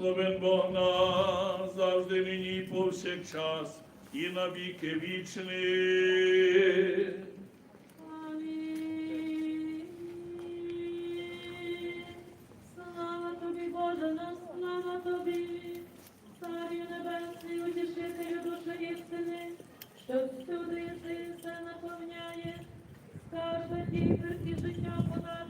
Благословен Бог нас завжди нині і повсякчас, і на віки вічні. Слава тобі, Боже наш, слава тобі, Царю Небесний, утішителю душі істини, що всюди єси все наповняє, скарби тіперки життя подателю,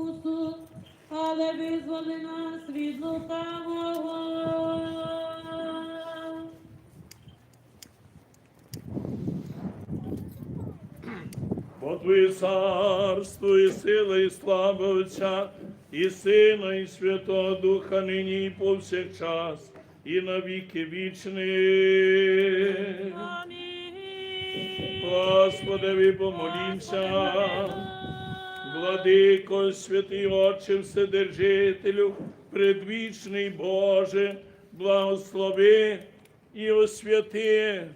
але визволи нас від лукавого. Бо Твоє царство і сила, і слава Отця, і Сина, і Святого Духа, нині і повсякчас, і на віки вічні. Амінь. Господи, помолімся. Владико, святий Отче, Вседержителю, предвічний Боже, благослови і освяти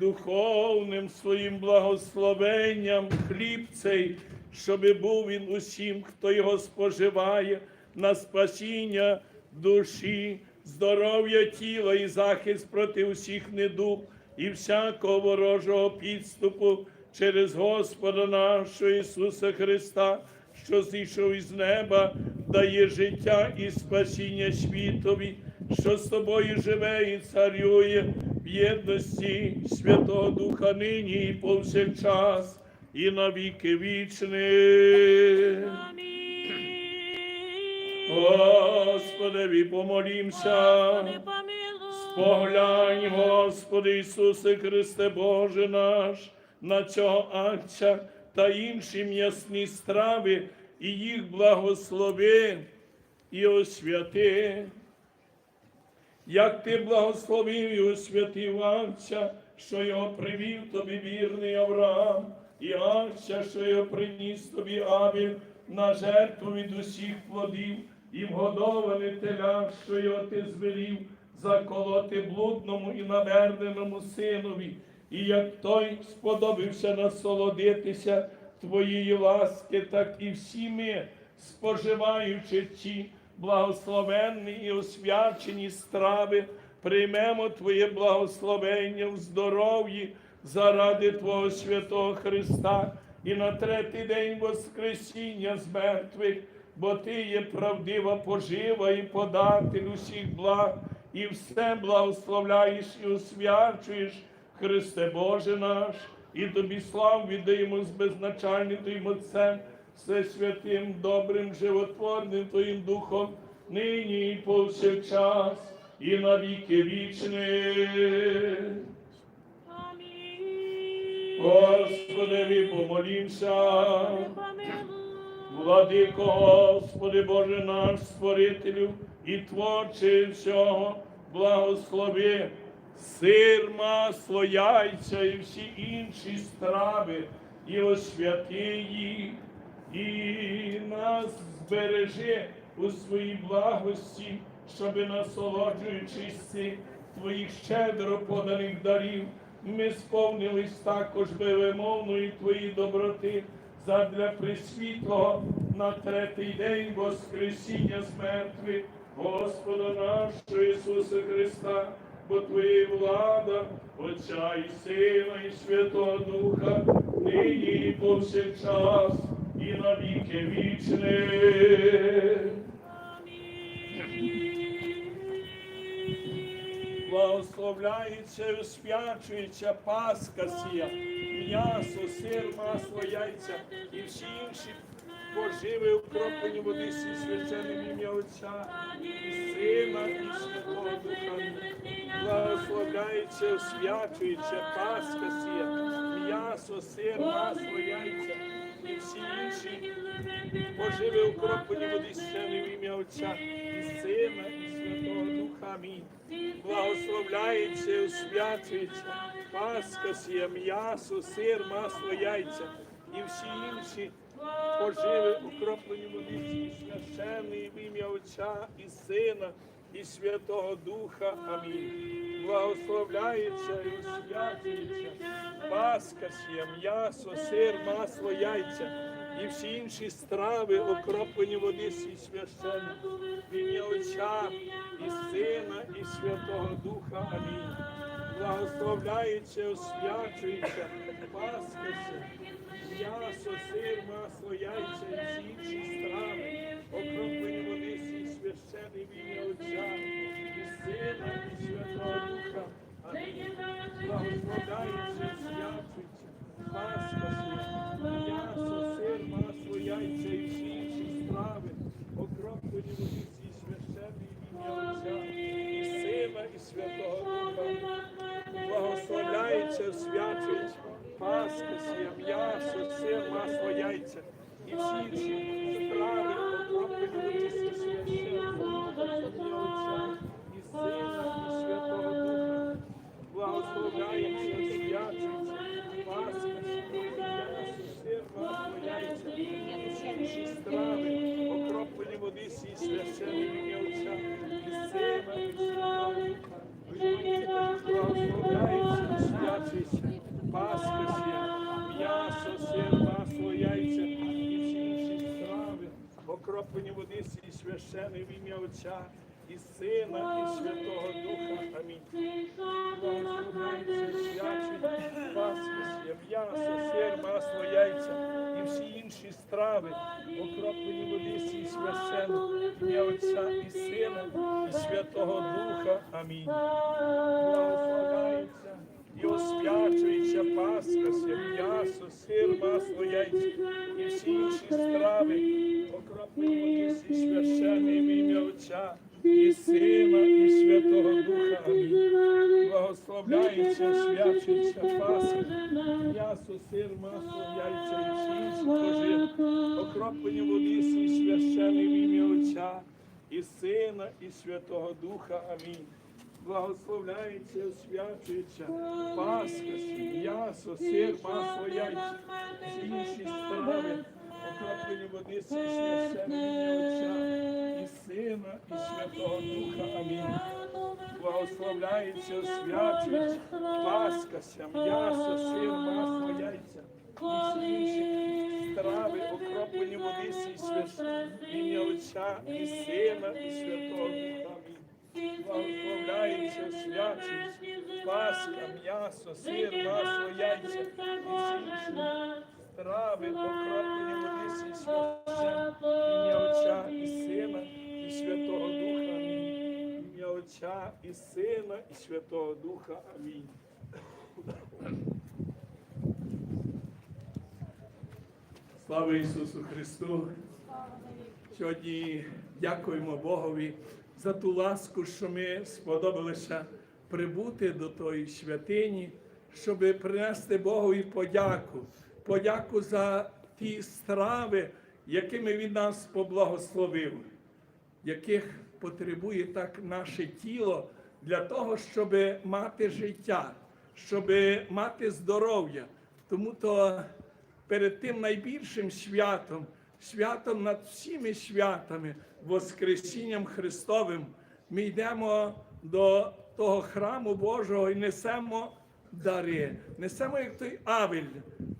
духовним своїм благословенням хліб цей, щоби був він усім, хто його споживає на спасіння душі, здоров'я тіла і захист проти усіх недуг і всякого ворожого підступу через Господа нашого Ісуса Христа, що зійшов із неба, дає життя і спасіння світові, що з тобою живе і царює в єдності Святого Духа нині і повсякчас, і на віки вічні. Господи, помолімся. Господи, помилуй. Господи Ісусе Христе Боже наш, на цього акця та інші м'ясні страви, і їх благослови і освяти. Як ти благословив і освятив акця, що його привів тобі вірний Авраам, і акця, що його приніс тобі Авіль на жертву від усіх плодів, і вгодований теля, що його ти звелів заколоти блудному і наверненому синові, і як той сподобався насолодитися твоєї ласки, так і всі ми, споживаючи ці благословенні і освячені страви, приймемо Твоє благословення в здоров'ї заради Твого святого Христа. І на третій день Воскресіння з мертвих, бо Ти є правдива пожива і податель усіх благ, і все благословляєш і освячуєш, Христе Боже наш, і тобі славу віддаємо з безначальним Твоїм Отцем, всесвятим, добрим, животворним Твоїм Духом, нині і повсякчас, і на віки вічні. Амінь. Господи, помолімся. Владико, Господи Боже наш, Створителю і Творчий всього, благослови сир, масло, яйця і всі інші страви, і освяти їх, і нас збережи у своїй благості, щоби насолоджуючись цих твоїх щедро поданих дарів, ми сповнились також безумовної твої доброти задля присвітлого на третій день Воскресіння з мертвих Господа нашого Ісуса Христа, бо Твоя влада, Отця і Сина, і Святого Духа, нині і повсякчас, і на віки вічні. Благословляється і освячується Пасха сія, м'ясо, сир, масло, яйця і всі інші поживи укроплені води сі священним ім'я Отця і Сина, і Святого Духа. Благословляється, освячується Пасха сія, м'ясо, сир, масло, яйця і всі інші поживи укроплені води священним ім'я Отця і Сина, і Святого Духа. Амінь. Благословляється, освячується Пасха сія, м'ясо, сир, масло, яйця і всі інші поживи укроплені води священної в ім'я Отця і Сина, і Святого Духа. Амінь. Благословляється і освячується Пасха сія, м'ясо, сир, масло, яйця і всі інші страви, окроплені води сій священної в ім'я Отця і Сина, і Святого Духа. Амінь. Благословляється, освячується Пасха сія, м'ясо, сир, масло, яйця і всі інші страви, окроплені масло, яйця і всі інші води в ім'я Отця і Сина, і Святого Духа. Амінь. Благословляється, свячується, Пасха сія, м'ясо, сир, масло, яйця і всі інші страви, окроплені води сій священий ім'я Отця і Сина, і Святого Духа. Амінь благословляється освячується Пасха, м'ясо, сир, масло, яйця і всі інші страви, окроплені води сі священний в ім'я Отця і Сина, і Святого Духа. Амінь. Благословляється, освячується Пасха, м'ясо, сир, масло, яйця і всі інші пожив, окроплені води сі священний в ім'я Отця і Сина, і Святого Духа. Амінь благословляється, освячується Пасха, м'ясо, сир, масло, яйця, інші страви, окроплені води, сі священного Отця і Сина, і Святого Духа. Амінь. Благословляється, освячується Пасха, м'ясо, сир, масло, яйця. І інші страви, окроплені води, сі священного ім'я Отця і Сина, і Святого Духа. Благословляється, свячується, Пасха, м'ясо, сир, масло, яйця і всі страви, окроплені води священ, ім'я Отця і Сина, і Святого Духа. Амінь. Ім'я Отця і Сина, і Святого Духа. Амінь. Слава Ісусу Христу! Сьогодні дякуємо Богові за ту ласку, що ми сподобалися прибути до тої святині, щоб принести Богові подяку. Подяку за ті страви, якими Він нас поблагословив, яких потребує так наше тіло для того, щоб мати життя, щоб мати здоров'я. Тому то перед тим найбільшим святом, святом над всіми святами, Воскресінням Христовим, ми йдемо до того храму Божого і несемо дари, несемо як той Авель,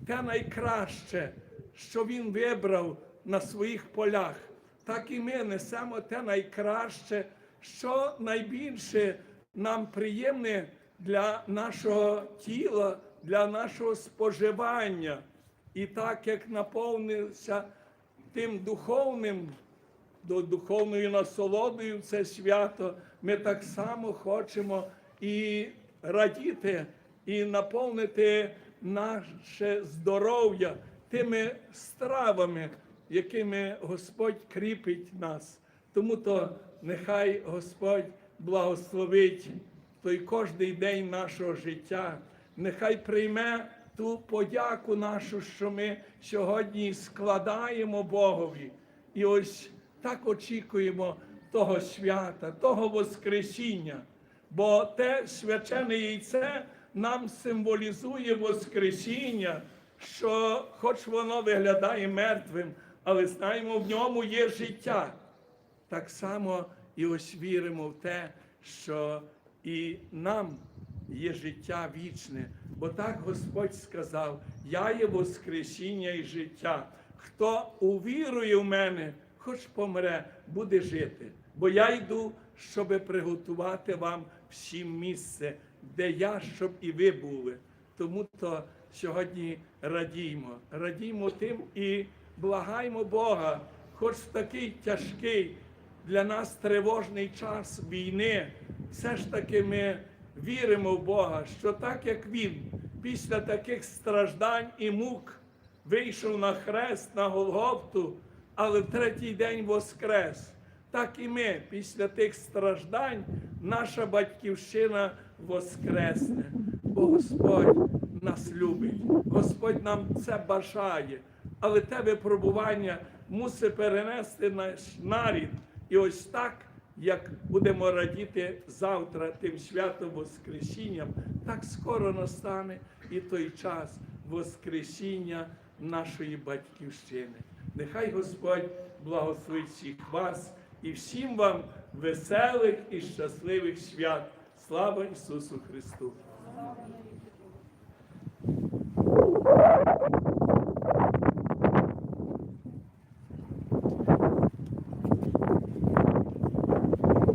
те найкраще, що він вибрав на своїх полях. Так і ми несемо те найкраще, що найбільше нам приємне для нашого тіла, для нашого споживання. І так як наповнився тим духовним, до духовною насолодою це свято, ми так само хочемо і радіти, і наповнити наше здоров'я тими стравами, якими Господь кріпить нас. Тому то нехай Господь благословить той кожний день нашого життя. Нехай прийме ту подяку нашу, що ми сьогодні складаємо Богові. І ось так очікуємо того свята, того Воскресіння. Бо те свячене яйце нам символізує Воскресіння, що, хоч воно виглядає мертвим, але знаємо, в ньому є життя. Так само і ось віримо в те, що і нам є життя вічне. Бо так Господь сказав: Я є Воскресіння і життя. Хто увірує в мене, хоч помре, буде жити. Бо я йду, щоб приготувати вам всім місце, де я, щоб і ви були. Тому то сьогодні радіймо, радіймо тим і благаймо Бога, хоч в такий тяжкий для нас тривожний час війни, все ж таки ми віримо в Бога, що так як Він після таких страждань і мук вийшов на хрест, на Голгофту, але в третій день воскрес. Так і ми після тих страждань наша батьківщина воскресне, бо Господь нас любить, Господь нам це бажає, але те випробування мусить перенести наш нарід. І ось так, як будемо радіти завтра тим святом Воскресінням, так скоро настане і той час Воскресіння нашої батьківщини. Нехай Господь благословить всіх вас і всім вам веселих і щасливих свят. Слава Ісусу Христу!